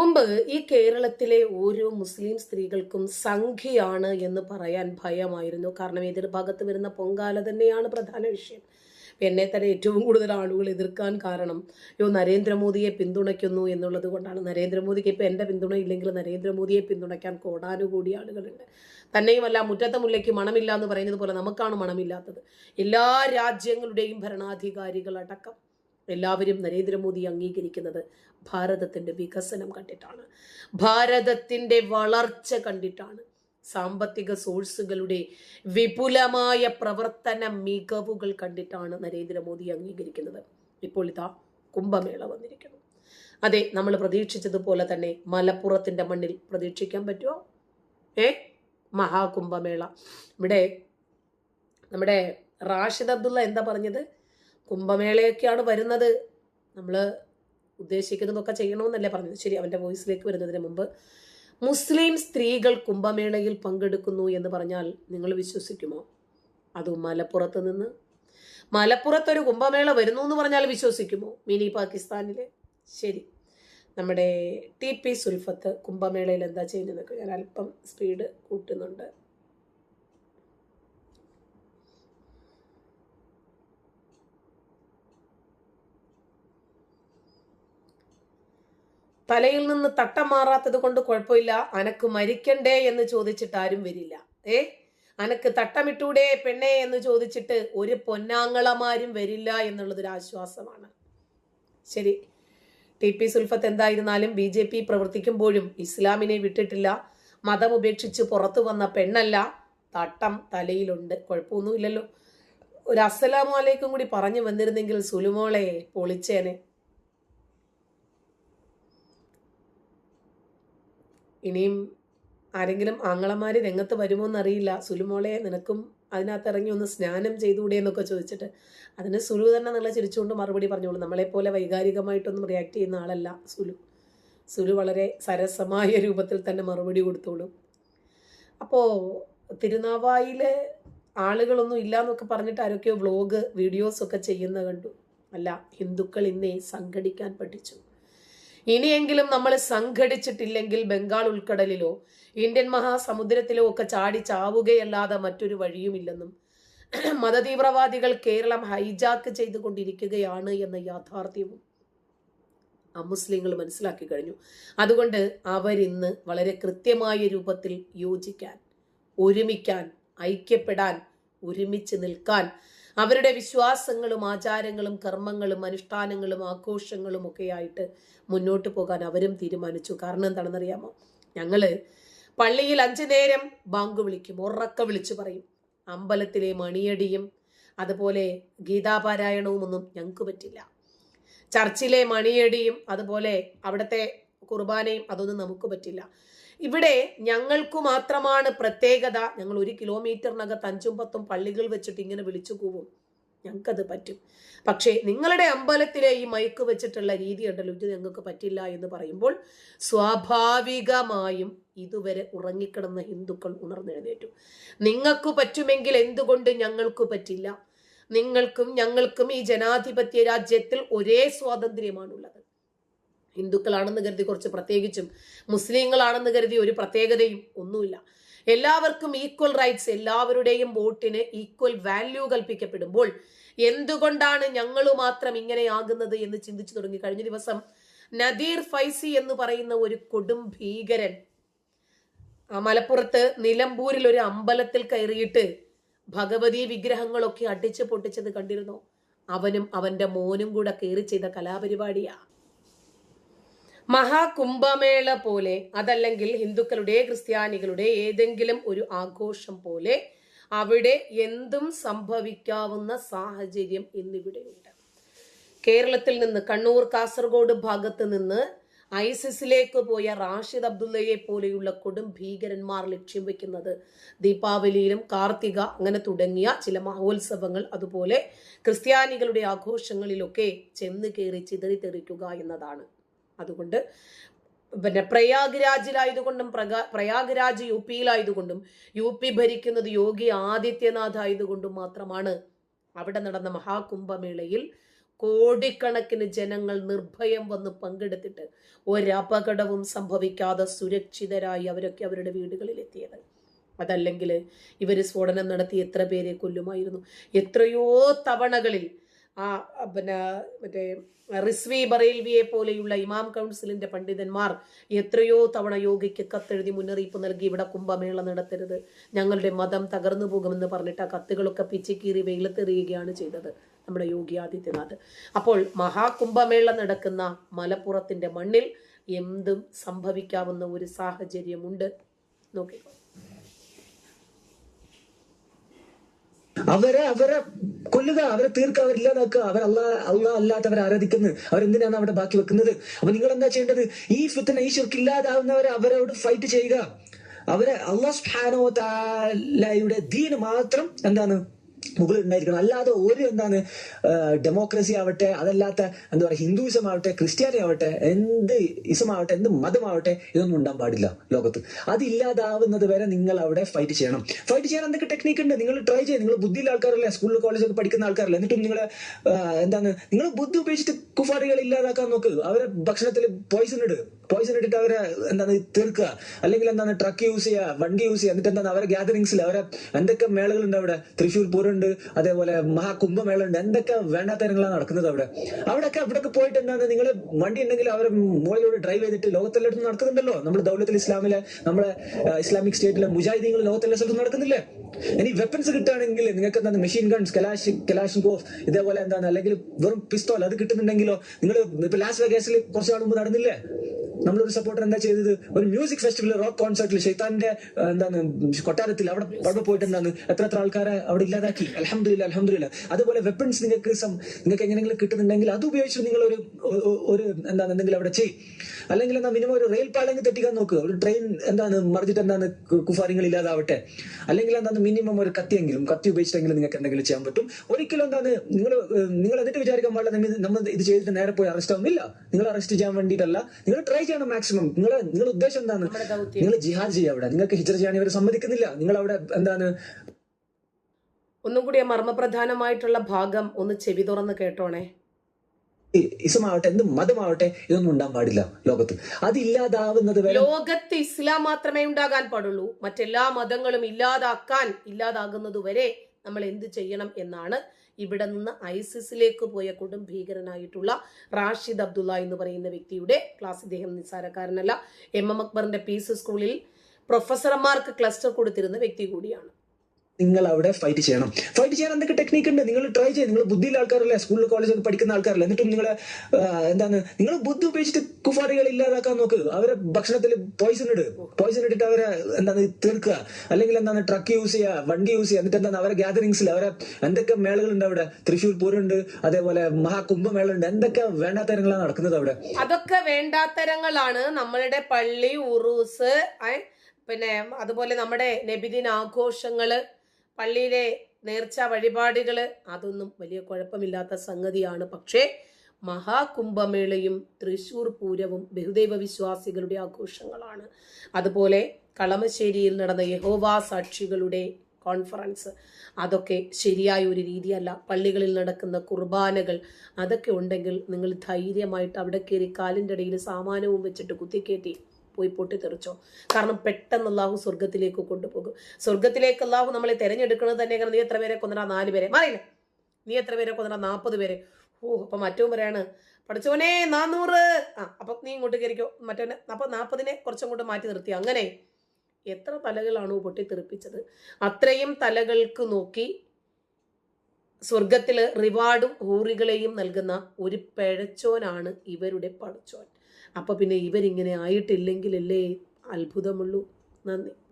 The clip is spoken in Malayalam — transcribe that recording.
മുമ്പ് ഈ കേരളത്തിലെ ഓരോ മുസ്ലിം സ്ത്രീകൾക്കും സംഖ്യയാണ് എന്ന് പറയാൻ ഭയമായിരുന്നു. കാരണം എതിർ ഭാഗത്ത് വരുന്ന പൊങ്കാല തന്നെയാണ് പ്രധാന വിഷയം. എന്നെ തന്നെ ഏറ്റവും കൂടുതൽ ആളുകൾ എതിർക്കാൻ കാരണം യോ നരേന്ദ്രമോദിയെ പിന്തുണയ്ക്കുന്നു എന്നുള്ളത് കൊണ്ടാണ്. നരേന്ദ്രമോദിക്ക് ഇപ്പം എന്റെ പിന്തുണ ഇല്ലെങ്കിൽ നരേന്ദ്രമോദിയെ പിന്തുണയ്ക്കാൻ കോടാനുകൂടി ആളുകളുണ്ട്. തന്നെയുമല്ല മുറ്റത്തെ മുല്ലയ്ക്ക് മണമില്ല എന്ന് പറയുന്നത് പോലെ നമുക്കാണ് മണമില്ലാത്തത്. എല്ലാ രാജ്യങ്ങളുടെയും ഭരണാധികാരികളടക്കം എല്ലാവരും നരേന്ദ്രമോദി അംഗീകരിക്കുന്നത് ഭാരതത്തിന്റെ വികസനം കണ്ടിട്ടാണ്. ഭാരതത്തിന്റെ വളർച്ച കണ്ടിട്ടാണ്. സാമ്പത്തിക സോഴ്സുകളുടെ വിപുലമായ പ്രവർത്തന മികവുകൾ കണ്ടിട്ടാണ് നരേന്ദ്രമോദി അംഗീകരിക്കുന്നത്. ഇപ്പോൾ ഇതാ കുംഭമേള വന്നിരിക്കുന്നു. അതെ നമ്മൾ പ്രതീക്ഷിച്ചതുപോലെ തന്നെ മലപ്പുറത്തിന്റെ മണ്ണിൽ പ്രതീക്ഷിക്കാൻ പറ്റുമോ ഏ? മഹാകുംഭമേള. ഇവിടെ നമ്മുടെ റാഷിദ് അബ്ദുള്ള എന്താ പറഞ്ഞത്? കുംഭമേളയൊക്കെയാണ് വരുന്നത്. നമ്മൾ ഉദ്ദേശിക്കുന്നതൊക്കെ ചെയ്യണമെന്നല്ലേ പറഞ്ഞത്. ശരി അവന്റെ വോയിസിലേക്ക് വരുന്നതിന് മുമ്പ്. മുസ്ലിം സ്ത്രീകൾ കുംഭമേളയിൽ പങ്കെടുക്കുന്നു എന്ന് പറഞ്ഞാൽ നിങ്ങൾ വിശ്വസിക്കുമോ? അതും മലപ്പുറത്ത് നിന്ന്? മലപ്പുറത്തൊരു കുംഭമേള വരുന്നു എന്ന് പറഞ്ഞാൽ വിശ്വസിക്കുമോ? മിനി പാകിസ്ഥാനിലെ? ശരി. നമ്മുടെ ടി പി സുൽഫത്ത് കുംഭമേളയിൽ എന്താ ചെയ്യുന്നതൊക്കെ ഞാൻ അല്പം സ്പീഡ് കൂട്ടുന്നുണ്ട്. തലയിൽ നിന്ന് തട്ടം മാറാത്തത് കൊണ്ട് കുഴപ്പമില്ല. അനക്ക് മരിക്കണ്ടേ എന്ന് ചോദിച്ചിട്ട് ആരും വരില്ല. ഏ? അനക്ക് തട്ടമിട്ടൂടെ പെണ്ണേ എന്ന് ചോദിച്ചിട്ട് ഒരു പൊന്നാങ്ങളമാരും വരില്ല എന്നുള്ളതൊരു ആശ്വാസമാണ്. ശരി. ടി പി സുൽഫത്ത് എന്തായിരുന്നാലും ബി ജെ പി പ്രവർത്തിക്കുമ്പോഴും ഇസ്ലാമിനെ വിട്ടിട്ടില്ല. മതം ഉപേക്ഷിച്ച് പുറത്തു വന്ന പെണ്ണല്ല. തട്ടം തലയിലുണ്ട്. കുഴപ്പമൊന്നുമില്ലല്ലോ. ഒരു അസ്സലാമു അലൈക്കും കൂടി പറഞ്ഞു വന്നിരുന്നെങ്കിൽ സുലുമോളെ പൊളിച്ചേനെ. ഇനിയും ആരെങ്കിലും ആങ്ങളമാര് രംഗത്ത് വരുമോ എന്നറിയില്ല സുലുമോളെ നിനക്കും അതിനകത്ത് ഇറങ്ങി ഒന്ന് സ്നാനം ചെയ്തുകൂടെ എന്നൊക്കെ ചോദിച്ചിട്ട് അതിന് സുലു തന്നെ നല്ല ചിരിച്ചുകൊണ്ട് മറുപടി പറഞ്ഞോളൂ. നമ്മളെപ്പോലെ വൈകാരികമായിട്ടൊന്നും റിയാക്ട് ചെയ്യുന്ന ആളല്ല സുലു. സുലു വളരെ സരസമായ രൂപത്തിൽ തന്നെ മറുപടി കൊടുത്തോളൂ. അപ്പോൾ തിരുനാവായിലെ ആളുകളൊന്നും ഇല്ല എന്നൊക്കെ പറഞ്ഞിട്ട് ആരൊക്കെയോ വ്ലോഗ് വീഡിയോസൊക്കെ ചെയ്യുന്ന കണ്ടു. അല്ല ഹിന്ദുക്കൾ ഇന്നേ സംഘടിക്കാൻ പഠിച്ചു. ഇനിയെങ്കിലും നമ്മൾ സംഘടിച്ചിട്ടില്ലെങ്കിൽ ബംഗാൾ ഉൾക്കടലിലോ ഇന്ത്യൻ മഹാസമുദ്രത്തിലോ ഒക്കെ ചാടി ചാവുകയല്ലാതെ മറ്റൊരു വഴിയുമില്ലെന്നും മതതീവ്രവാദികൾ കേരളം ഹൈജാക്ക് ചെയ്തുകൊണ്ടിരിക്കുകയാണ് എന്ന യാഥാർത്ഥ്യവും അമുസ്ലിങ്ങൾ മനസ്സിലാക്കി കഴിഞ്ഞു. അതുകൊണ്ട് അവരിന്ന് വളരെ കൃത്യമായ രൂപത്തിൽ യോജിക്കാൻ ഒരുമിക്കാൻ ഐക്യപ്പെടാൻ ഒരുമിച്ച് നിൽക്കാൻ അവരുടെ വിശ്വാസങ്ങളും ആചാരങ്ങളും കർമ്മങ്ങളും അനുഷ്ഠാനങ്ങളും ആഘോഷങ്ങളും ഒക്കെ ആയിട്ട് മുന്നോട്ട് പോകാൻ അവരും തീരുമാനിച്ചു. കാരണം എന്താണെന്നറിയാമോ? ഞങ്ങൾ പള്ളിയിൽ അഞ്ചു നേരം ബാങ്ക് വിളിക്കും. ഉറക്ക വിളിച്ചു പറയും. അമ്പലത്തിലെ മണിയടിയും അതുപോലെ ഗീതാപാരായണവും ഒന്നും ഞങ്ങൾക്ക് പറ്റില്ല. ചർച്ചിലെ മണിയടിയും അതുപോലെ അവിടുത്തെ കുർബാനയും അതൊന്നും നമുക്ക് പറ്റില്ല. ഇവിടെ ഞങ്ങൾക്ക് മാത്രമാണ് പ്രത്യേകത. ഞങ്ങൾ ഒരു കിലോമീറ്ററിനകത്ത് അഞ്ചും പത്തും പള്ളികൾ വെച്ചിട്ട് ഇങ്ങനെ വിളിച്ചു കൂവും. ഞങ്ങൾക്കത് പറ്റും. പക്ഷേ നിങ്ങളുടെ അമ്പലത്തിലെ ഈ മയക്ക് വെച്ചിട്ടുള്ള രീതി ഉണ്ടല്ലോ ഇത് ഞങ്ങൾക്ക് പറ്റില്ല എന്ന് പറയുമ്പോൾ സ്വാഭാവികമായും ഇതുവരെ ഉറങ്ങിക്കിടന്ന ഹിന്ദുക്കൾ ഉണർന്നെഴുന്നേറ്റു. നിങ്ങൾക്ക് പറ്റുമെങ്കിൽ എന്തുകൊണ്ട് ഞങ്ങൾക്ക് പറ്റില്ല? നിങ്ങൾക്കും ഞങ്ങൾക്കും ഈ ജനാധിപത്യ രാജ്യത്തിൽ ഒരേ സ്വാതന്ത്ര്യമാണുള്ളത്. ഹിന്ദുക്കളാണെന്ന് കരുതി കുറച്ച് പ്രത്യേകിച്ചും മുസ്ലിങ്ങളാണെന്ന് കരുതി ഒരു പ്രത്യേകതയും ഒന്നുമില്ല. എല്ലാവർക്കും ഈക്വൽ റൈറ്റ്സ് എല്ലാവരുടെയും വോട്ടിന് ഈക്വൽ വാല്യൂ കൽപ്പിക്കപ്പെടുമ്പോൾ എന്തുകൊണ്ടാണ് ഞങ്ങൾ മാത്രം ഇങ്ങനെയാകുന്നത് എന്ന് ചിന്തിച്ചു തുടങ്ങി. കഴിഞ്ഞ ദിവസം നദീർ ഫൈസി എന്ന് പറയുന്ന ഒരു കൊടും ഭീകരൻ മലപ്പുറത്ത് നിലമ്പൂരിൽ ഒരു അമ്പലത്തിൽ കയറിയിട്ട് ഭഗവതി വിഗ്രഹങ്ങളൊക്കെ അടിച്ചു പൊട്ടിച്ചത് കണ്ടിരുന്നു? അവനും അവന്റെ മോനും കൂടെ കയറി ചെയ്ത കലാപരിപാടിയാ. മഹാകുംഭമേള പോലെ അതല്ലെങ്കിൽ ഹിന്ദുക്കളുടെ ക്രിസ്ത്യാനികളുടെ ഏതെങ്കിലും ഒരു ആഘോഷം പോലെ അവിടെ എന്തും സംഭവിക്കാവുന്ന സാഹചര്യം ഇന്നിവിടെയുണ്ട് കേരളത്തിൽ നിന്ന് കണ്ണൂർ കാസർഗോഡ് ഭാഗത്ത് നിന്ന് ഐസിസിലേക്ക് പോയ റാഷിദ് അബ്ദുള്ളയെ പോലെയുള്ള കൊടും ഭീകരന്മാർ ലക്ഷ്യം വെക്കുന്നത് ദീപാവലിയിലും കാർത്തിക അങ്ങനെ തുടങ്ങിയ ചില മഹോത്സവങ്ങൾ അതുപോലെ ക്രിസ്ത്യാനികളുടെ ആഘോഷങ്ങളിലൊക്കെ ചെന്ന് കയറി ചിതറിത്തെറിക്കുക എന്നതാണ്. അതുകൊണ്ട് പിന്നെ പ്രയാഗ്രാജിലായതുകൊണ്ടും പ്രകാ പ്രയാഗ്രാജ് യു പിയിലായതുകൊണ്ടും യു പി ഭരിക്കുന്നത് യോഗി ആദിത്യനാഥ് ആയതുകൊണ്ടും മാത്രമാണ് അവിടെ നടന്ന മഹാകുംഭമേളയിൽ കോടിക്കണക്കിന് ജനങ്ങൾ നിർഭയം വന്ന് പങ്കെടുത്തിട്ട് ഒരപകടവും സംഭവിക്കാതെ സുരക്ഷിതരായി അവരൊക്കെ അവരുടെ വീടുകളിൽ എത്തിയത് അതല്ലെങ്കിൽ ഇവർ സ്ഫോടനം നടത്തി എത്ര പേരെ കൊല്ലുമായിരുന്നു. എത്രയോ തവണകളിൽ പിന്നെ മറ്റേ റിസ്വി ബറേൽവിയെ പോലെയുള്ള ഇമാം കൗൺസിലിന്റെ പണ്ഡിതന്മാർ എത്രയോ തവണ യോഗിക്ക് കത്തെഴുതി മുന്നറിയിപ്പ് നൽകി ഇവിടെ കുംഭമേള നടത്തരുത്. ഞങ്ങളുടെ മതം തകർന്നു പോകുമെന്ന് പറഞ്ഞിട്ട് ആ കത്തുകളൊക്കെ പിച്ചിക്കീറി വെയിലത്തെറിയുകയാണ് ചെയ്തത് നമ്മുടെ യോഗി ആദിത്യനാഥ്. അപ്പോൾ മഹാകുംഭമേള നടക്കുന്ന മലപ്പുറത്തിന്റെ മണ്ണിൽ എന്തും സംഭവിക്കാവുന്ന ഒരു സാഹചര്യമുണ്ട്. നോക്കിക്കോ. അവരെ അവരെ കൊല്ലുക അവരെ തീർക്കുക അവരില്ലാതാക്കുക അവർ അല്ലാ അള്ളാ അല്ലാത്തവരെ ആരാധിക്കുന്നത് അവരെന്തിനാണ് അവിടെ ബാക്കി വെക്കുന്നത്? അപ്പൊ നിങ്ങൾ എന്താ ചെയ്യേണ്ടത്? ഈ ഫിത്തന ഈ ശുർക്ക് ഇല്ലാതാവുന്നവരെ അവരോട് ഫൈറ്റ് ചെയ്യുക. അവരെ അള്ളാഹ് സുബ്ഹാനഹു വ തആലയുടെ ദീന് മാത്രം എന്താണ്? മുകളിൽ ഉണ്ടായിരിക്കണം. അല്ലാതെ ഒരു എന്താണ് ഡെമോക്രസി ആവട്ടെ അതല്ലാത്ത എന്താ പറയുക ഹിന്ദുയിസം ആവട്ടെ ക്രിസ്ത്യാനി ആവട്ടെ എന്ത് ഇസം എന്ത് മതമാവട്ടെ ഇതൊന്നും ഉണ്ടാൻ പാടില്ല ലോകത്ത്. അതില്ലാതാവുന്നത് വരെ നിങ്ങൾ അവിടെ ഫൈറ്റ് ചെയ്യണം. ഫൈറ്റ് ചെയ്യാൻ എന്തൊക്കെ ടെക്നിക്ക് ഉണ്ട്? നിങ്ങൾ ട്രൈ ചെയ്യും. നിങ്ങൾ ബുദ്ധിയുള്ള ആൾക്കാരല്ലേ? സ്കൂളിൽ കോളേജൊക്കെ പഠിക്കുന്ന ആൾക്കാരല്ലേ? എന്നിട്ടും നിങ്ങൾ എന്താണ് നിങ്ങൾ ബുദ്ധി ഉപയോഗിച്ചിട്ട് കുഫാറികൾ ഇല്ലാതാക്കാൻ നോക്ക്. അവരെ ഭക്ഷണത്തിൽ പോയിസൺ ഇട്. പോയിസൺ ഇട്ടിട്ട് അവരെ എന്താണ് തീർക്കുക. അല്ലെങ്കിൽ എന്താണ് ട്രക്ക് യൂസ് ചെയ്യുക വണ്ടി യൂസ് ചെയ്യുക. എന്നിട്ട് എന്താണ് അവരെ ഗ്യാതറിങ്സിൽ അവരെ എന്തൊക്കെ മേളകളുണ്ട് അവിടെ? തൃശ്ശൂർ പൂരമുണ്ട് അതേപോലെ മഹാകുംഭമേള ഉണ്ട് എന്തൊക്കെ വേണ്ടാത്ത കാര്യങ്ങളാണ് നടക്കുന്നത് അവിടെ? അവിടെയൊക്കെ അവിടെയൊക്കെ പോയിട്ട് എന്താണ് നിങ്ങൾ വണ്ടി ഉണ്ടെങ്കിൽ അവർ മുകളിലൂടെ ഡ്രൈവ് ചെയ്തിട്ട് ലോകത്തെല്ലായിടത്തും നടക്കുന്നുണ്ടല്ലോ. നമ്മൾ ദൗലത്തിൽ ഇസ്ലാമിലെ നമ്മളെ ഇസ്ലാമിക് സ്റ്റേറ്റിലെ മുജാഹിദീങ്ങൾ ലോകത്തെല്ലാ സ്ഥലത്തും നടക്കുന്നില്ലേ? ഇനി വെപ്പൻസ് കിട്ടുകയാണെങ്കിൽ നിങ്ങൾക്ക് എന്താണ് മെഷീൻ ഗൺസ് കലാഷ് കലാഷിൻകോഫ് ഇതേപോലെ എന്താണ് അല്ലെങ്കിൽ വെറും പിസ്തോൽ അത് കിട്ടുന്നുണ്ടെങ്കിലോ? നിങ്ങൾ ഇപ്പൊ ലാസ് വേഗാസിൽ കുറച്ച് നാൾ മുമ്പ് നടന്നില്ലേ? നമ്മളൊരു സപ്പോർട്ടർ എന്താ ചെയ്തത്? ഒരു മ്യൂസിക് ഫെസ്റ്റിവൽ റോക്ക് കോൺസേർട്ടിൽ ഷെയ്ത്താന്റെ എന്താണ് കൊട്ടാരത്തിൽ അവിടെ അവിടെ പോയിട്ട് എന്താണ് എത്ര എത്ര ആൾക്കാരെ അവിടെ ഇല്ലാതാക്കി? അലഹമില്ല അലഹമില്ല അതുപോലെ വെപ്പൺസ് നിങ്ങൾക്ക് നിങ്ങൾക്ക് എങ്ങനെയെങ്കിലും കിട്ടുന്നുണ്ടെങ്കിൽ അത് ഉപയോഗിച്ച് നിങ്ങൾ ഒരു ഒരു എന്താണ് എന്തെങ്കിലും അവിടെ ചെയ്യും അല്ലെങ്കിൽ എന്താ മിനിമം ഒരു റെയിൽ പാളെങ്കിൽ തെറ്റിക്കാൻ നോക്കുക ഒരു ട്രെയിൻ എന്താണ് മറിഞ്ഞിട്ട് എന്താണ് കുഫാരിങ്ങൾ ഇല്ലാതാവട്ടെ. അല്ലെങ്കിൽ എന്താണ് മിനിമം ഒരു കത്തിയെങ്കിലും കത്തി ഉപയോഗിച്ചിട്ടെങ്കിലും നിങ്ങൾക്ക് എന്തെങ്കിലും ചെയ്യാൻ പറ്റും. ഒരിക്കലും എന്താണ് നിങ്ങൾ നിങ്ങൾ എന്നിട്ട് വിചാരിക്കാൻ പാടില്ല നമ്മൾ ഇത് ചെയ്തിട്ട് നേരെ പോയി അറസ്റ്റ് ആവുന്നില്ല. നിങ്ങൾ അറസ്റ്റ് ചെയ്യാൻ വേണ്ടിയിട്ടല്ല. നിങ്ങൾ ട്രൈ ചെയ്യണം മാക്സിമം നിങ്ങൾ നിങ്ങളുടെ ഉദ്ദേശം എന്താണ്? നിങ്ങൾ ജിഹാദ് ചെയ്യുക അവിടെ. നിങ്ങൾക്ക് ഹിജറ ചെയ്യാൻ ഇവർ സമ്മതിക്കുന്നില്ല. നിങ്ങൾ അവിടെ എന്താണ്? ഒന്നും കൂടി മർമ്മപ്രധാനമായിട്ടുള്ള ഭാഗം ഒന്ന് ചെവി തുറന്ന് കേട്ടോണേ. ഇസമാവട്ടെ എന്ത് മതമാവട്ടെ ഇതൊന്നും ഉണ്ടാൻ പാടില്ല ലോകത്ത്. അതില്ലാതാവുന്നത് വരെ ലോകത്ത് ഇസ്ലാം മാത്രമേ ഉണ്ടാകാൻ പാടുള്ളൂ. മറ്റെല്ലാ മതങ്ങളും ഇല്ലാതാക്കാൻ ഇല്ലാതാകുന്നത് വരെ നമ്മൾ എന്ത് ചെയ്യണം എന്നാണ് ഇവിടെ നിന്ന് ഐസിസിലേക്ക് പോയ കൊടും ഭീകരനായിട്ടുള്ള റാഷിദ് അബ്ദുള്ള എന്ന് പറയുന്ന വ്യക്തിയുടെ ക്ലാസ്. ഇദ്ദേഹം നിസ്സാരക്കാരനല്ല. എം എം അക്ബറിന്റെ പീസ് സ്കൂളിൽ പ്രൊഫസർമാർക്ക് ക്ലസ്റ്റർ കൊടുത്തിരുന്ന വ്യക്തി കൂടിയാണ്. നിങ്ങൾ അവിടെ ഫൈറ്റ് ചെയ്യണം. ഫൈറ്റ് ചെയ്യാൻ എന്തൊക്കെ ടെക്നിക്ക് ഉണ്ട്? നിങ്ങൾ ട്രൈ ചെയ്യും. നിങ്ങൾ ബുദ്ധിയുള്ള ആൾക്കാരല്ലേ? സ്കൂളിൽ കോളേജൊക്കെ പഠിക്കുന്ന ആൾക്കാരല്ലേ? എന്നിട്ടും നിങ്ങൾ എന്താണ്? നിങ്ങൾ ബുദ്ധി ഉപയോഗിച്ചിട്ട് കുഫാറികൾ ഇല്ലാതാക്കാൻ നോക്ക്. അവരെ ഭക്ഷണത്തിൽ പോയിസൺ ഇട്. പോയിസൺ ഇട്ടിട്ട് അവരെ എന്താണ് തീർക്കുക. അല്ലെങ്കിൽ എന്താണ് ട്രക്ക് യൂസ് ചെയ്യുക വണ്ടി യൂസ് ചെയ്യുക. എന്നിട്ട് എന്താണ് അവരെ ഗ്യാതറിങ്സിൽ അവരെ എന്തൊക്കെ മേളകളുണ്ട് അവിടെ? തൃശ്ശൂർ പൂരമുണ്ട് അതേപോലെ മഹാകുംഭമേള ഉണ്ട് എന്തൊക്കെ വേണ്ടാത്തരങ്ങളാണ് നടക്കുന്നത് അവിടെ? അതൊക്കെ വേണ്ടാത്തരങ്ങളാണ്. നമ്മളുടെ പള്ളി ഉറൂസ് പിന്നെ അതുപോലെ നമ്മുടെ നബിദിന ആഘോഷങ്ങൾ പള്ളിയിലെ നേർച്ച വഴിപാടുകൾ അതൊന്നും വലിയ കുഴപ്പമില്ലാത്ത സംഗതിയാണ്. പക്ഷേ മഹാകുംഭമേളയും തൃശൂർ പൂരവും ബഹുദൈവ വിശ്വാസികളുടെ ആഘോഷങ്ങളാണ്. അതുപോലെ കളമശ്ശേരിയിൽ നടന്ന യഹോവാ സാക്ഷികളുടെ കോൺഫറൻസ് അതൊക്കെ ശരിയായ ഒരു രീതിയല്ല. പള്ളികളിൽ നടക്കുന്ന കുർബാനകൾ അതൊക്കെ ഉണ്ടെങ്കിൽ നിങ്ങൾ ധൈര്യമായിട്ട് അവിടെ കയറി കാലിന്റെ ഇടയിൽ സാമാനവും വെച്ചിട്ട് കുത്തിക്കയറ്റി പോയി പൊട്ടിത്തെറിച്ചോ കാരണം പെട്ടെന്ന് അള്ളാഹു സ്വർഗത്തിലേക്ക് കൊണ്ടുപോകും. സ്വർഗത്തിലേക്ക് അള്ളാഹു നമ്മളെ തിരഞ്ഞെടുക്കുന്നത് തന്നെ കാരണം നീ എത്ര പേരെ കൊന്നടാ? നാല് പേരെ. മാറിയില്ല? നീ എത്ര പേരെ കൊന്നടാ? നാൽപ്പത് പേരെ. ഓ അപ്പൊ മറ്റവും പറയാണ് പഠിച്ചോനെ നാന്നൂറ്. ആ അപ്പൊ നീ ഇങ്ങോട്ട് കയറിക്കോ. മറ്റവനെ അപ്പൊ നാൽപ്പതിനെ കുറച്ചും കൂടെ മാറ്റി നിർത്തി. അങ്ങനെ എത്ര തലകളാണോ പൊട്ടിത്തെറിപ്പിച്ചത് അത്രയും തലകൾക്ക് നോക്കി സ്വർഗത്തിൽ റിവാർഡും ഹൂറികളെയും നൽകുന്ന ഒരു പിഴച്ചോനാണ് ഇവരുടെ പടച്ചോൻ. അപ്പൊ പിന്നെ ഇവരിങ്ങനെ ആയിട്ടില്ലെങ്കിലല്ലേ അത്ഭുതമുള്ളൂ. നന്ദി.